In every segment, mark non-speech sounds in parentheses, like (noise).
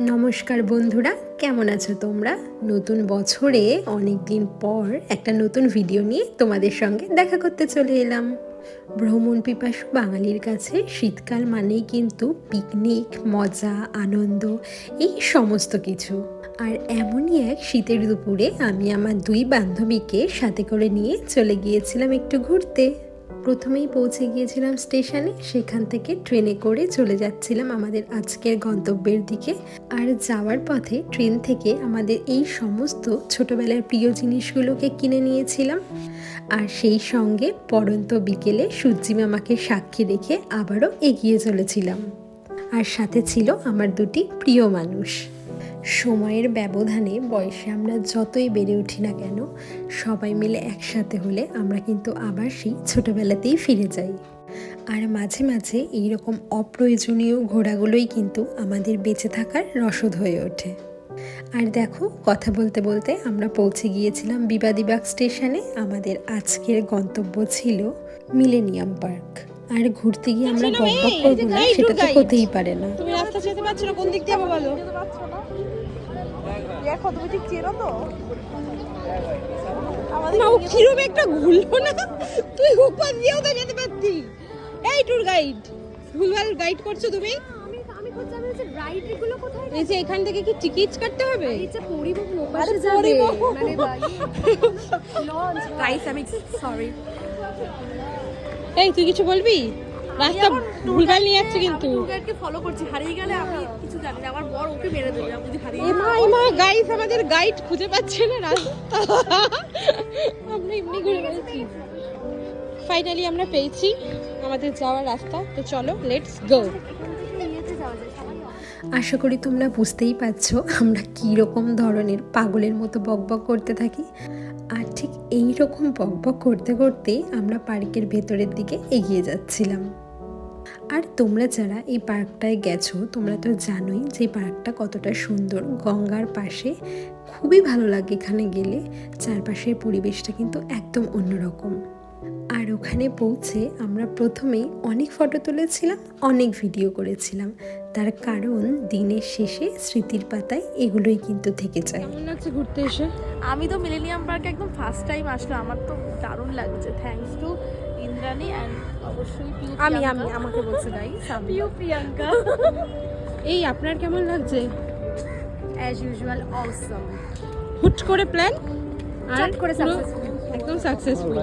নমস্কার বন্ধুরা, কেমন আছো তোমরা? নতুন বছরে অনেক দিন পর একটা নতুন ভিডিও নিয়ে তোমাদের সঙ্গে দেখা করতে চলে এলাম। ভ্রমণ পিপাসু বাঙালির কাছে শীতকাল মানেই কিন্তু পিকনিক মজা, আনন্দ, এই সমস্ত কিছু। আর এমনই এক শীতের দুপুরে আমি আমার দুই বান্ধবীকে সাথে করে নিয়ে চলে গিয়েছিলাম একটু ঘুরতে। প্রথমেই পৌঁছে গিয়েছিলাম স্টেশনে, সেখান থেকে ট্রেনে করে চলে যাচ্ছিলাম আমাদের আজকের গন্তব্যের দিকে। আর যাওয়ার পথে ট্রেন থেকে আমাদের এই সমস্ত ছোটবেলার প্রিয় জিনিসগুলোকে কিনে নিয়েছিলাম। আর সেই সঙ্গে পরন্ত বিকেলে সূর্যি মামাকে সাক্ষী রেখে আবারও এগিয়ে চলেছিলাম। আর সাথে ছিল আমার দুটি প্রিয় মানুষ। সময়ের ব্যবধানে বয়সে আমরা যতই বেড়ে উঠি না কেন সবাই মিলে একসাথে হলে আমরা কিন্তু আবার সেই ছোটোবেলাতেই ফিরে যাই। আর মাঝে মাঝে এই রকম অপ্রয়োজনীয় ঘোড়াগুলোই কিন্তু আমাদের বেঁচে থাকার রসদ হয়ে ওঠে। আর দেখো কথা বলতে বলতে আমরা পৌঁছে গিয়েছিলাম বিবাদীবাগ স্টেশনে। আমাদের আজকের গন্তব্য ছিল মিলেনিয়াম পার্ক। আর ঘুরতে গিয়ে আমরা বক বক এই, করব না সেটা তো হতেই পারে না। তুমি রাস্তা যেতে পারছ না কোন দিক দিয়ে যাব বলো? দেখো তুমি ঠিক চেনো তো? না ও কিরম একটা ঘুরলো না? তুই উপর দিয়েও তো যেতে পারতি। এই ট্যুর গাইড ভুলভাল গাইড করছ তুমি? এই যে এখান থেকে কি টিকিট কাটতে হবে? পরিবহন। মানে (laughs) লঞ্চ গাইস আমি সরি (laughs) এই তুই কিছু বলবি? রাস্তা ভুলভাল নিয়ে যাচ্ছে কিন্তু। টুকারকে ফলো করছি হারিয়ে গেলে আমি কিছু জানি না আমার বর ওকে মেরে দেবে আমি যদি হারিয়ে এমা এমা গাইস আমাদের গাইড খুঁজে পাচ্ছে না রাস্তা। আমরা এমনি ঘুরে বেড়াচ্ছি ফাইনালি আমরা পেয়েছি আমাদের যাওয়ার রাস্তা তো চলো লেটস গো আশা করি তোমরা বুঝতেই পারছ আমরা কী রকম ধরনের পাগলের মতো বকবক করতে থাকি। আর ঠিক এই রকম বকবক করতে করতেই আমরা পার্কের ভেতরের দিকে এগিয়ে যাচ্ছিলাম। আর তোমরা যারা এই পার্কটায় গেছো, তোমরা তো জানোই যে পার্কটা কতটা সুন্দর। গঙ্গার পাশে খুবই ভালো লাগে এখানে গেলে। চারপাশের পরিবেশটা কিন্তু একদম অন্যরকম। আর ওখানে পৌঁছে আমরা প্রথমেই অনেক ফটো তুলেছিলাম অনেক ভিডিও করেছিলাম। তার কারণ দিনের শেষে স্মৃতির পাতায় এগুলোই কিন্তু থেকে যায়। কেমন লাগছে ঘুরতে এসে? আমি তো মিলেনিয়াম পার্কে একদম ফার্স্ট টাইম আসলো আমার তো দারুণ লাগছে। থ্যাঙ্কস টু ইন্দ্রাণী অ্যান্ড অবশ্যই আমি আমি আমাকে বলছে গাইস পিউ প্রিয়াঙ্কা এই আপনার কেমন লাগছে? অ্যাজ ইউজুয়াল অসম হুট করে প্ল্যান আর করে successful। একদম সাকসেসফুল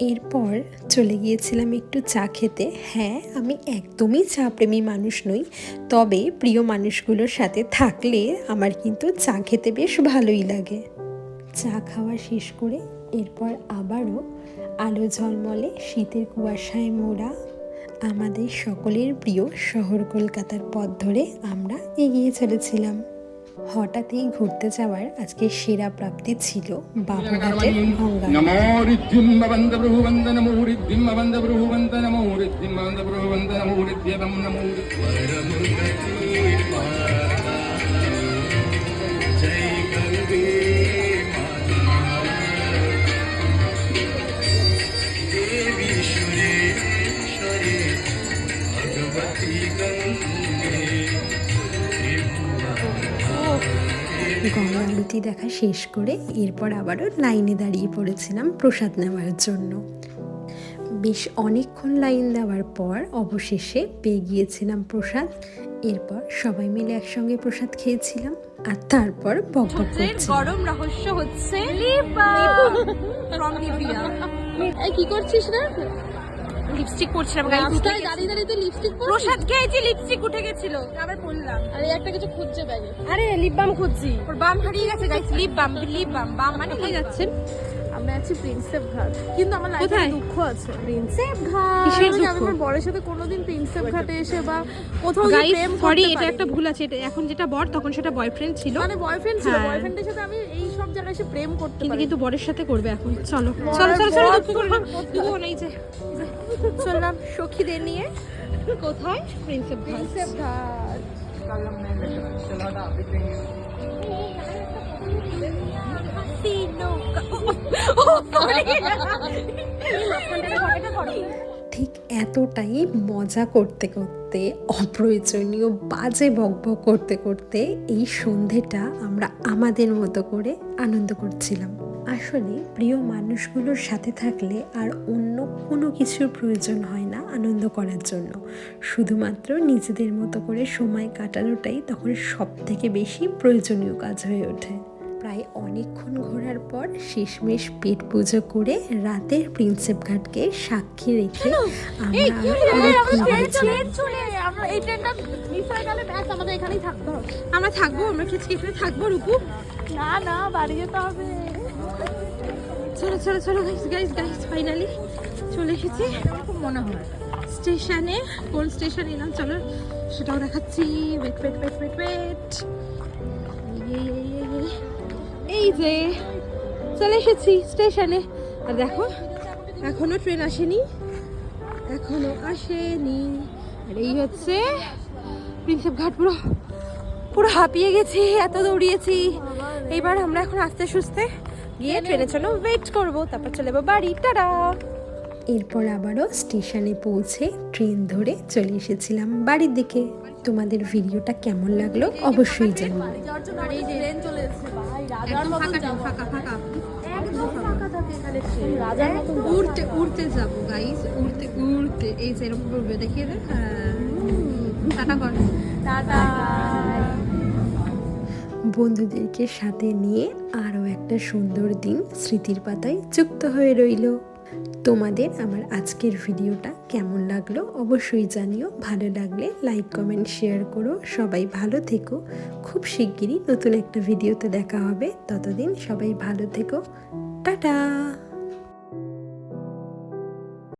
এরপর চলে গিয়েছিলাম একটু চা খেতে। হ্যাঁ আমি একদমই চা প্রেমী মানুষ নই, তবে প্রিয় মানুষগুলোর সাথে থাকলে আমার কিন্তু চা খেতে বেশ ভালোই লাগে। চা খাওয়া শেষ করে এরপর আবারও আলো ঝলমলে শীতের কুয়াশায় মোড়া আমাদের সকলের প্রিয় শহর কলকাতার পথ ধরে আমরা এগিয়ে চলেছিলাম। হঠাৎই ঘুরতে যাওয়ার আজকে সেরা প্রাপ্তি ছিল বাবুঘাটের গঙ্গা। গঙ্গা আরতি দেখা শেষ করে এরপর আবারও লাইনে দাঁড়িয়ে পড়েছিলাম প্রসাদ নেওয়ার জন্য। বেশ অনেকক্ষণ লাইন দেওয়ার পর অবশেষে পেয়ে গিয়েছিলাম প্রসাদ। এরপর সবাই মিলে একসঙ্গে প্রসাদ খেয়েছিলাম আর তারপর বক বক করছিলাম। গরম রহস্য হচ্ছে কি করছিস রে? লিপস্টিক পরছিলাম গাইস রাস্তায় দাঁড়িয়ে দাঁড়িয়ে তুই লিপস্টিক প্রসাদ খেয়েছি লিপস্টিক উঠে গেছিল। আবার পড়লাম আরে একটা কিছু খুঁজছে ব্যাগে। আরে লিপ বাম খুঁজছি। ওর বাম হারিয়ে গেছে guys lip balm lip balm বাম মানে কোথায় যাচ্ছেন আমরা আছি প্রিন্সেপ ঘাট। কিন্তু আমার লাইফে কোথায়? দুঃখ আছে। প্রিন্সেপ ঘাট। কিসের আমি দুঃখ? আমার বরের সাথে কোনোদিন প্রিন্সেপ ঘাটে এসে বা কোথাও গিয়ে প্রেম সরি করতে এটা একটা ভুল আছে। এটা এখন যেটা বর তখন সেটা বয়ফ্রেন্ড ছিল। মানে বয়ফ্রেন্ড ছিল হ্যাঁ। বয়ফ্রেন্ডের সাথে আমি এই সব জায়গায় এসে প্রেম করতে কিন্তু পারি কিন্তু বরের সাথে করবে এখন। চলো চলো চলো চলো দুঃখ করো না। কোথায়? দুঃখ নেই যে চললাম সখীদের নিয়ে। কোথায়? প্রিন্সেপ ঘাট। প্রিন্সেপ ঘাট। ঠিক এতটাই মজা করতে করতে, অপ্রয়োজনীয় বাজে বকবক করতে করতে এই সন্ধেটা আমরা আমাদের মতো করে আনন্দ করছিলাম। আসলে প্রিয় মানুষগুলোর সাথে থাকলে আর অন্য কোনো কিছুর প্রয়োজন হয় না আনন্দ করার জন্য। শুধুমাত্র নিজেদের মতো করে সময় কাটানোটাই তখন সব থেকে বেশি প্রয়োজনীয় কাজ হয়ে ওঠে। প্রায় অনেকক্ষণ ঘোরার পর শেষমেশ পেট পুজো করে রাতের প্রিন্সেপ ঘাটকে সাক্ষী রেখে আমরা থাকব আমরা কি এখানে থাকব রুকু না না বাড়ি যেতে হবে। চলো চলো চলো গাইস গাইস গাইস ফাইনালি চলে এসেছি। খুব মনে হয় স্টেশনে কোন স্টেশন এলাম চলো সেটাও দেখাচ্ছি। Wait wait wait wait wait এই যে, চলে এসেছি স্টেশনে। আর দেখো, এখনও ট্রেন আসেনি, এখনও আসেনি। আর এই হচ্ছে প্রিন্সেপ ঘাট, পুরো পুরো হাঁপিয়ে গেছি, এত দৌড়িয়েছি। এইবার আমরা এখন আস্তে সুস্তে গিয়ে ট্রেনের জন্য ওয়েট করব, তারপর চলে যাব বাড়ি। টাটা! এরপর আবারও স্টেশনে পৌঁছে ট্রেন ধরে চলে এসেছিলাম বাড়ির দিকে। তোমাদের ভিডিওটা কেমন লাগল অবশ্যই যাব। উড়তে উড়তে যাব গাইস উড়তে উড়তে। এই যে এরকম করবে দেখিয়ে দে। হ্যাঁ। টাটা কর। টাটা। বন্ধুদেরকে সাথে নিয়ে আরও একটা সুন্দর দিন স্মৃতির পাতায় যুক্ত হয়ে রইল। তোমাদের আমার আজকের ভিডিওটা কেমন লাগল অবশ্যই জানিও। ভালো লাগলে লাইক কমেন্ট শেয়ার করো। সবাই ভালো থেকো। খুব শিগগিরই নতুন একটা ভিডিওতে দেখা হবে। ততদিন সবাই ভালো থেকো। টাটা!